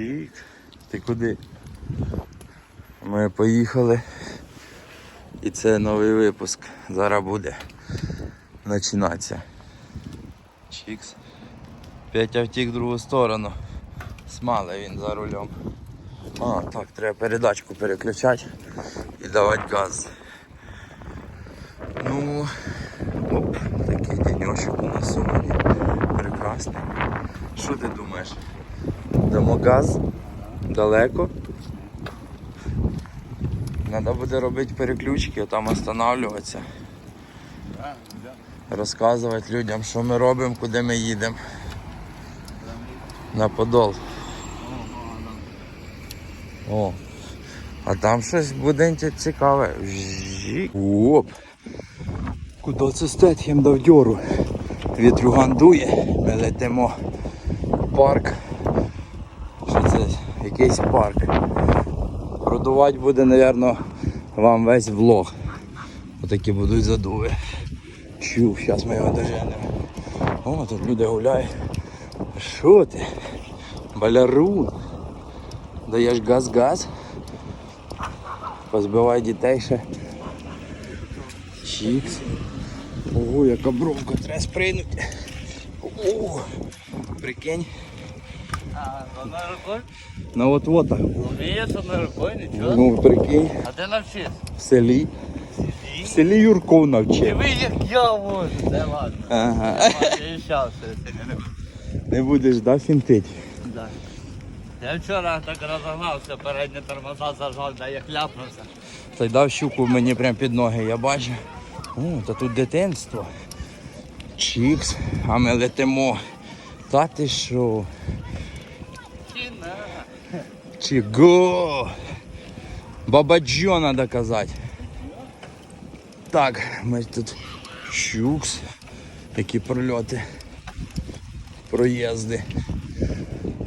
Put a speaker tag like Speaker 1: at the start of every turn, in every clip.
Speaker 1: Рік. Ти куди? Ми поїхали. І це новий випуск. Зараз буде починатися. Чікс. Петя втік в другу сторону. Смале він за рулем. А, так, треба передачку переключати і давати газ. Ну, оп, такий денечок у нас сьогодні. Прекрасний. Що ти думаєш? Дамо газ? Далеко? Треба буде робити переключки, а там останавливатися. Розказувати людям, що ми робимо, куди ми їдемо. На Подол. О, а там щось буде цікаве. Оп. Куди це Стетхем дав дьору? Вітрюган дує, ми летимо в парк. Якийсь парк. Продувати буде, мабуть, вам весь влог. Отакі будуть задуви. Чу, зараз ми його доженемо. О, тут люди гуляють. Що ти? Балярун. Даєш газ-газ. Позбивай дітей ще. Чікс. Ого, яка бровка, треба сприйнути. О, прикинь.
Speaker 2: А, вона рукою?
Speaker 1: На от вот
Speaker 2: Вмієш одною рукою, нічого.
Speaker 1: Ну, прикинь,
Speaker 2: А ти навчись.
Speaker 1: в селі. В селі Юрков навчив.
Speaker 2: Диви, як я можу. Це ладно.
Speaker 1: Ага.
Speaker 2: Я щас не
Speaker 1: Не будеш, да, фінтить?
Speaker 2: Да. Я вчора так розогнався, передні тормоза зажав, да я хляпнувся.
Speaker 1: Та й дав щуку мені прямо під ноги, я бачу. О, та тут дитинство. Чікс, а ми летимо. Та ти що?
Speaker 2: Кіна.
Speaker 1: Чого? Баба Джо надо казати. Так, ми тут чукс. Які прольоти. Проїзди.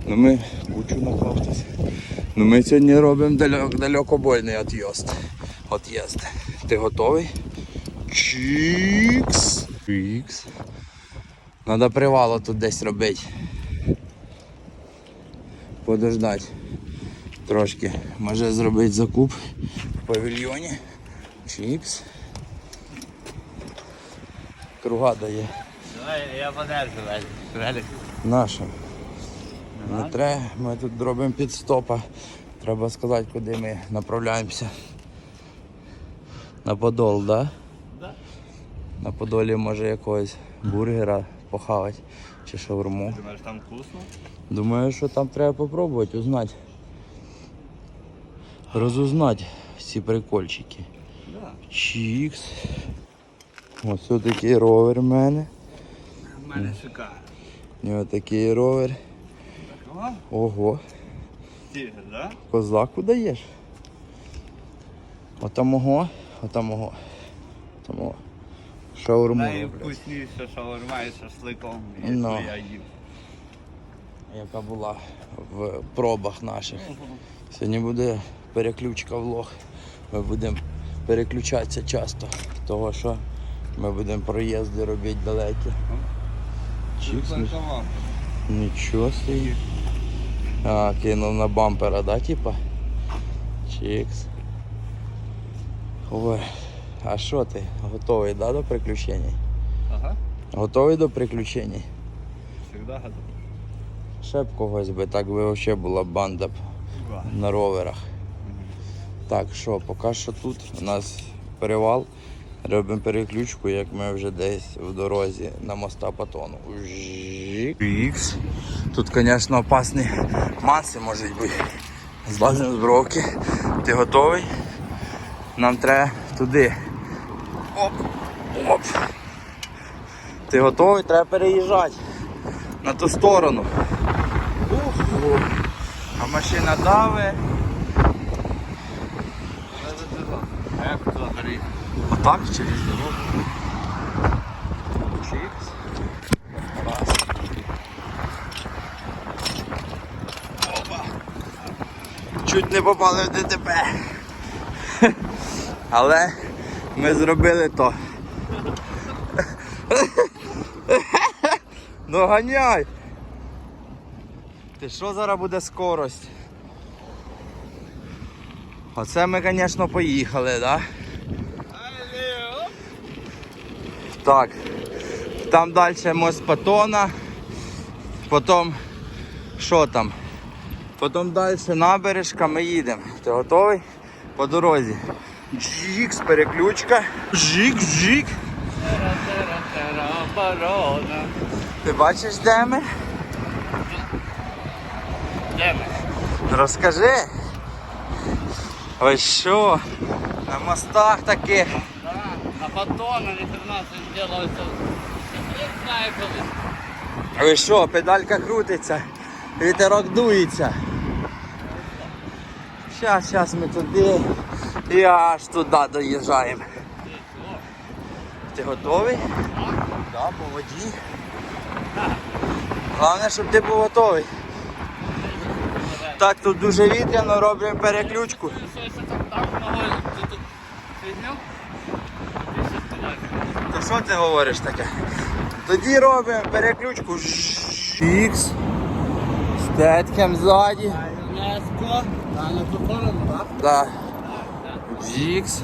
Speaker 1: Ну ми кучу наклавтися. Ну ми сьогодні робимо далек, далекобойний от'їзд. От'їзд. Ти готовий? Чікс. Чікс. Надо привало тут десь робити. Подождать трошки. Може зробити закуп в павільйоні. Чікс. Круга дає.
Speaker 2: Давай, я подержу, Велик.
Speaker 1: Наша. Не треба, ми тут робимо підстопа. Треба сказати, куди ми направляємося. На Подол, да?
Speaker 2: Да.
Speaker 1: На Подолі може якогось бургера похавати чи шаурму.
Speaker 2: Думаєш, там вкусно?
Speaker 1: Думаю, що там треба попробувати, узнати. Розузнати всі прикольчики.
Speaker 2: Да.
Speaker 1: Чікс. Ось такий ровер в мене.
Speaker 2: У мене шикарно.
Speaker 1: У нього такий ровер. Ого.
Speaker 2: тігр, да?
Speaker 1: Козаку даєш? Отамого, отамого. Отамого. Шаурму.
Speaker 2: Найвкусніша шаурма і шашликом,
Speaker 1: Ну.
Speaker 2: яку я їв.
Speaker 1: Яка була в пробах наших. Сьогодні буде переключка влог. Ми будемо переключатися часто, того що ми будемо проїзди робити далекі. Чікс, ну, нічого собі. А, кинув на бампера, да, типа? Чікс. Ой, а що ти? Готовий, да, до приключень?
Speaker 2: Ага,
Speaker 1: Готовий до приключень?
Speaker 2: завжди готов.
Speaker 1: Ще б когось би, так би взагалі була банда б на роверах. Так, що, поки що тут у нас перевал. Робимо переключку, як ми вже десь в дорозі на моста Патону. Ікс. Тут, звісно, опасні маси можуть бути. Злазимо з бровки. Ти готовий? Нам треба туди. Оп! Оп! Ти готовий? Треба переїжджати на ту сторону. Ух, а машина дави.
Speaker 2: А як туди перейти?
Speaker 1: Отак через дорогу. Чикс. Раз. Опа. Чуть не попали в ДТП. Але ми зробили то. Доганяй! Ти що зараз буде скорость? Оце ми, звісно, поїхали, так? Да? Так. Там далі мост Патона. Потім що там? Потім далі набережка, ми їдемо. Ти готовий? По дорозі. Джікс, переключка. Жік, жік. Ти бачиш, де ми?
Speaker 2: Де ми?
Speaker 1: Розкажи. Ой що? На мостах таких.
Speaker 2: Да. А батона ні хрена це зробилося. Не.
Speaker 1: Ви що, педалька крутиться, вітерок дується. Щас, щас ми туди і аж туди доїжджаємо. Ти готовий? Да, по воді. Головне, щоб ти був готовий. Так, тут дуже вітряно, робимо переключку.
Speaker 2: Так. Ти що?
Speaker 1: Ти говориш таке? Тоді робимо переключку. Ікс. Стеткем ззаді.
Speaker 2: Так?
Speaker 1: Джикс.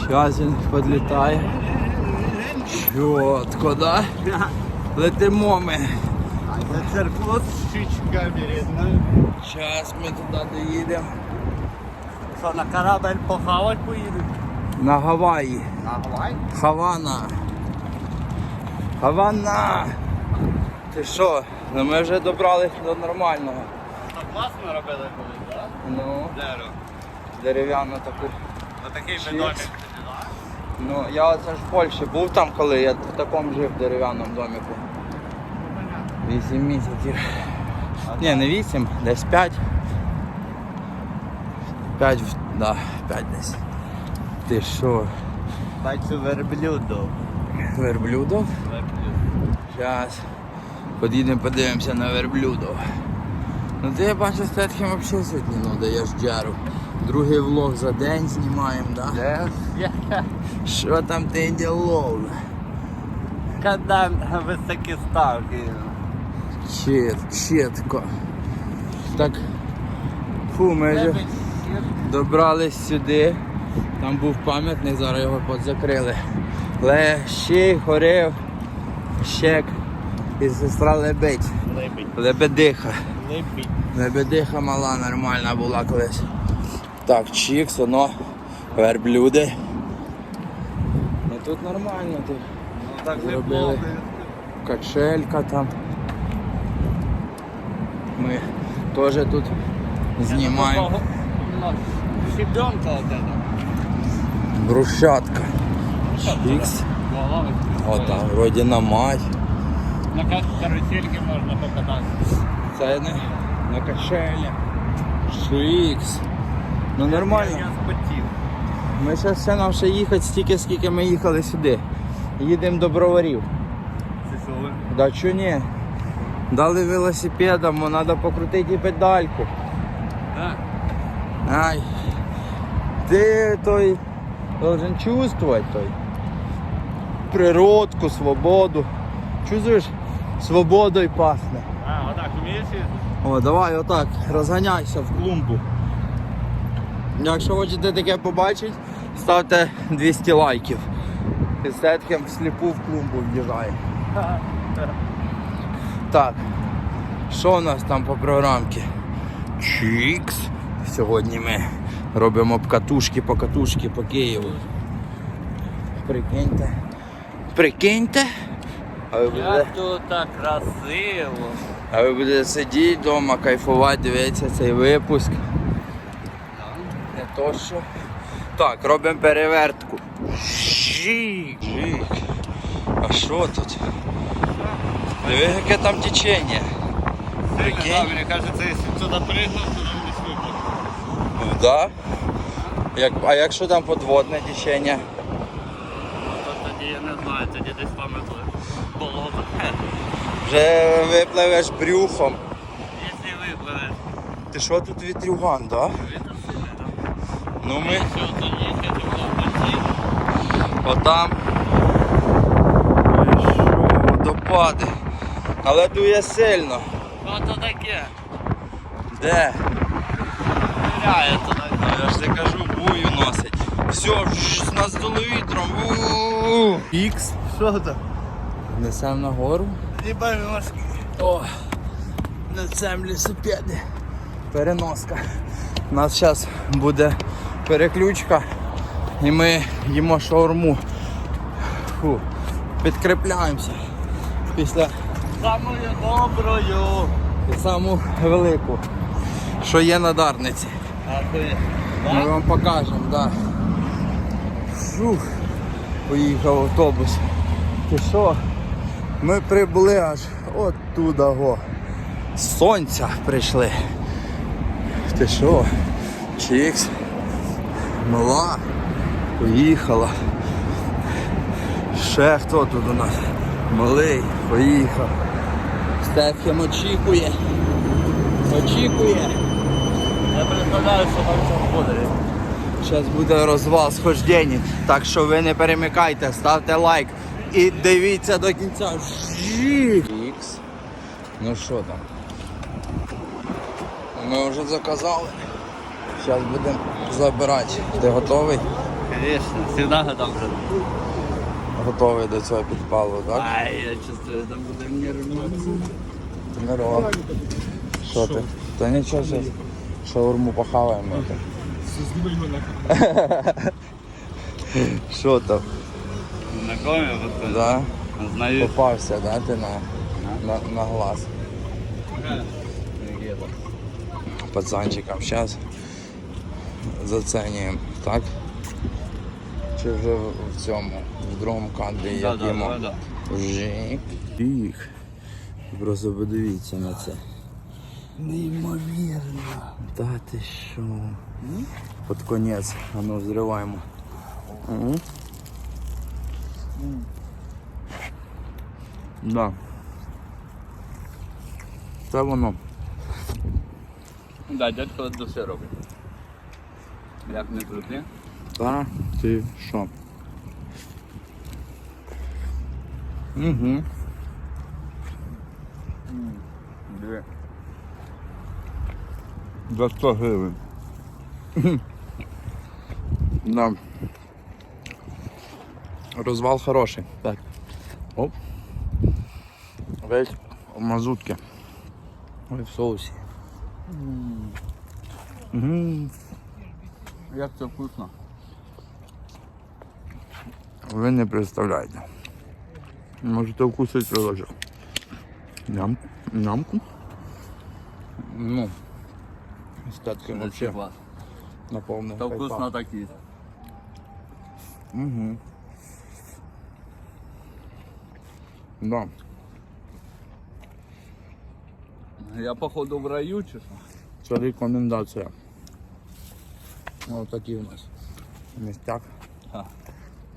Speaker 1: Сейчас він підлітає. Чітко, да? Летимо ми. Зараз ми туди доїдемо.
Speaker 2: Що, на корабель похавать поїдемо?
Speaker 1: На Гаваї.
Speaker 2: На Гавай?
Speaker 1: Хавана. Хавана. Ти що? Ну ми вже добрались до нормального.
Speaker 2: Так класно робили колись, так?
Speaker 1: Ну,
Speaker 2: Дерево.
Speaker 1: Дерев'яну таку.
Speaker 2: На такий би домик?
Speaker 1: Ну, я оце ж в Польщі був там, коли я в такому жив дерев'яному домику. Вісім місяців. Ні, не вісім, десь п'ять. П'ять, да, п'ять десь. Ти що,
Speaker 2: Бачу верблюдов.
Speaker 1: верблюдов?
Speaker 2: Верблюд.
Speaker 1: Зараз. Подійдемо, подивимося на верблюдов. Ну ти я бачу статким взагалі сьогодні ну, даєш джару. Другий влог за день знімаємо, да? Що там ти ділов?
Speaker 2: Когда високі ставки.
Speaker 1: Чіт, чітко. Так. Фу, ми вже добрались сюди. Там був пам'ятник, зараз його позакрили. Лещий, горив, щек і сестра лебедь.
Speaker 2: Липить.
Speaker 1: Лебедиха.
Speaker 2: Липить.
Speaker 1: Лебедиха мала нормальна була колись. Так, чікс, воно, верблюди. Ну тут нормально, тут
Speaker 2: Ну так
Speaker 1: Зробили. качелька там. Ми теж тут знімаємо.
Speaker 2: Щебенка.
Speaker 1: Брусчатка. Чікс. О, там вроді на мать.
Speaker 2: На как карусельке можна покататися.
Speaker 1: Це не на качелі. Чікс. Ну нормально.
Speaker 2: Я спотів.
Speaker 1: Ми ще все нам ще їхати стільки, скільки ми їхали сюди. Їдемо до броварів. Да чо ні? Дали велосипедом, треба покрутити і педальку.
Speaker 2: Так.
Speaker 1: Ай. Ти той должен чувствовать той. Природку, свободу. Чувствуєш? Свободою пахне.
Speaker 2: А, отак вмієш?
Speaker 1: О, давай отак, розганяйся в клумбу. Якщо хочете таке побачити, ставте 200 лайків. І сетким всліпу в клумбу в'їжджає. Так, що у нас там по програмці? Чікс. Сьогодні ми робимо обкатушки по катушки по Києву. Прикиньте. Прикиньте. А ви будете,
Speaker 2: Як тут так красиво.
Speaker 1: а ви будете сидіти вдома, кайфувати, дивитися цей випуск. То що. Так, робимо перевертку. Жік, жік. А що тут? Диви, яке там течення. Прикинь.
Speaker 2: Да, мені кажеться, якщо сюди пригнув, то нам не випадку.
Speaker 1: Да? Як, а якщо там подводне течення?
Speaker 2: То тоді я не знаю, тоді десь там болото.
Speaker 1: Вже випливеш брюхом.
Speaker 2: Якщо випливеш,
Speaker 1: Ти що тут вітрюган, да? Ну ми
Speaker 2: то то
Speaker 1: отам. Що, водопади. Але дує сильно.
Speaker 2: Що то таке?
Speaker 1: Де?
Speaker 2: Гуляє туди.
Speaker 1: Я ж тебе кажу, бую носить. Все, з нас дало вітром.
Speaker 2: Ікс? Що то?
Speaker 1: Несем нагору.
Speaker 2: Їбай морський.
Speaker 1: О, несем лісопеди. Переноска. У нас зараз буде переключка і ми їмо шаурму. Фу. Підкріпляємося. Після
Speaker 2: Самою доброю.
Speaker 1: саму велику, що є на Дарниці.
Speaker 2: А ти?
Speaker 1: Ми вам покажемо, да. Фух, поїхав автобус. Ти що? Ми прибули аж оттуда го. З Сонця прийшли. Ти що? Чікс. Мала. Поїхала. Ще хто тут у нас? Малий, поїхав. Стефхем очікує. Очікує.
Speaker 2: Я представляю, що там все буде.
Speaker 1: Зараз буде розвал схождень, так що ви не перемикайте, ставте лайк і дивіться до кінця. Ікс. Ну що там? Ми вже заказали. Зараз будемо забирати. Ти готовий?
Speaker 2: Звісно, завжди готов.
Speaker 1: Готовий до цього підпалу, так?
Speaker 2: Ай, я чувствую, там буде нервно.
Speaker 1: Здорово. Що ти? Та нічого, зараз шаурму похаваємо. Що там?
Speaker 2: Знакомі, от
Speaker 1: Да?
Speaker 2: знаю.
Speaker 1: Попався, да, ти на, на, на глаз. Пацанчикам зараз зацінюємо, так? Чи вже в цьому, в другому кадрі
Speaker 2: Да, да, да, да.
Speaker 1: Жик. Їх. Просто подивіться на це.
Speaker 2: Неймовірно.
Speaker 1: Та ти що? Під конець. А ну взриваємо. Угу. Да. Це воно.
Speaker 2: Да, дядько до все робить. Як не крути.
Speaker 1: Та ти що? Угу.
Speaker 2: Диви.
Speaker 1: За 100 гривень. да. Розвал хороший. Так. Оп. Весь в мазутки. Ой, в соусі. Угу.
Speaker 2: Як це вкусно.
Speaker 1: Ви не представляєте. Можете вкусити приложок. Ням. Нямку. Ну. Статки вообще на повний
Speaker 2: Та вкусно так їсть.
Speaker 1: Угу. Да.
Speaker 2: Я походу в раю чи що?
Speaker 1: Це рекомендація. Ось такі у нас містяк.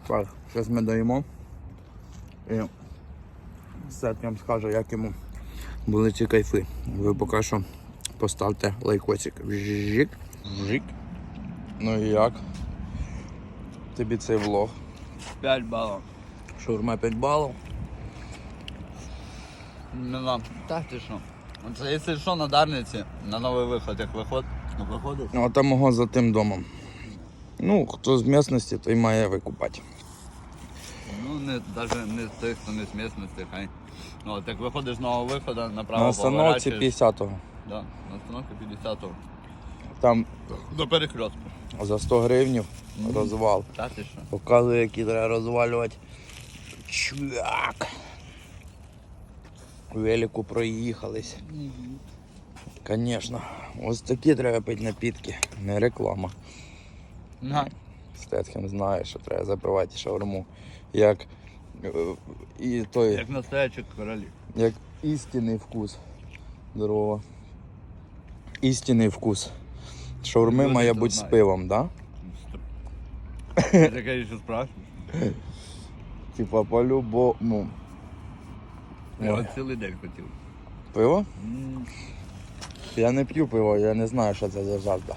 Speaker 1: Так, зараз ми даємо. І Сеткам скаже, як йому були ці кайфи. Ви поки що поставте лайкосик. Жик. Жик. Ну і як? Тобі цей влог.
Speaker 2: 5 балів.
Speaker 1: Шаурма 5 балів.
Speaker 2: Вам. Так ти що? Оце, якщо що, на Дарниці, на новий виход, як виход, ну виходиш.
Speaker 1: Ну, а там мого за тим домом. Ну, хто з місцевості, той має викупати.
Speaker 2: Ну, не, даже не той, хто не з місцевості, хай. Ну, от як виходиш з нового виходу, направо
Speaker 1: На остановці 50-го.
Speaker 2: Да, на остановці 50-го.
Speaker 1: Там
Speaker 2: До перехрестку.
Speaker 1: за 100 гривень розвал.
Speaker 2: Так ти що?
Speaker 1: Показує, які треба розвалювати. Чувак. Велику проїхались. Звісно. Ось такі треба пити напітки, не реклама.
Speaker 2: На.
Speaker 1: Стетхем знає, що треба запивати шаурму. Як е, і той,
Speaker 2: Як настоячих королів.
Speaker 1: як істинний вкус. Здорово. Істинний вкус. Шаурми
Speaker 2: Люди
Speaker 1: має бути з пивом, так? Да?
Speaker 2: Ти таке ще спрашиваєш?
Speaker 1: Типа по-любому.
Speaker 2: Я цілий день хотів.
Speaker 1: Пиво? Я не п'ю пиво, я не знаю, що це за жажда.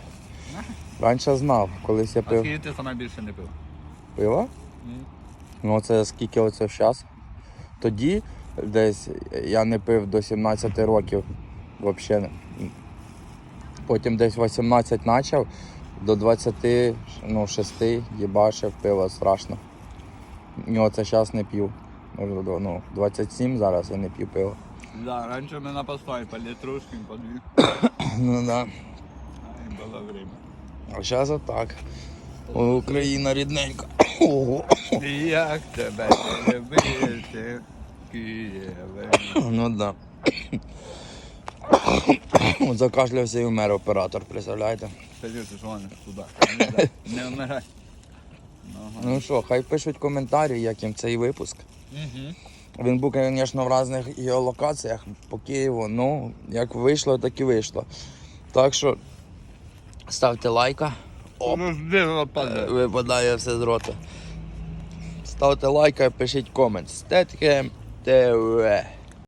Speaker 1: Раніше знав, колись я
Speaker 2: А
Speaker 1: пив
Speaker 2: скільки ти саме більше не пив?
Speaker 1: пиво.
Speaker 2: М.
Speaker 1: Ну це скільки оце зараз. Тоді десь я не пив до 17 років. Взагалі. Потім десь 18 почав, до 26 їбашив пиво страшно. Ну, це зараз не п'ю. Може, ну, 27 зараз я не п'ю пиво.
Speaker 2: Да, раніше ми на постой по літрушки, по дві.
Speaker 1: Ну да.
Speaker 2: Ай, було время.
Speaker 1: А зараз отак. Україна рідненька. Ого.
Speaker 2: Як тебе любити, Києве.
Speaker 1: Ну да. От Закашлявся і вмер оператор, представляєте?
Speaker 2: Що вони туди. Не Не вмирай.
Speaker 1: Ну що, хай пишуть коментарі, як їм цей випуск.
Speaker 2: Мгм.
Speaker 1: Він був, звісно, в різних геолокаціях по Києву. Ну, як вийшло, так і вийшло. Так що ставте лайка. Оп,
Speaker 2: Ну, падає.
Speaker 1: випадає все з рота. Ставте лайка пишіть комент. Стетхем ТВ.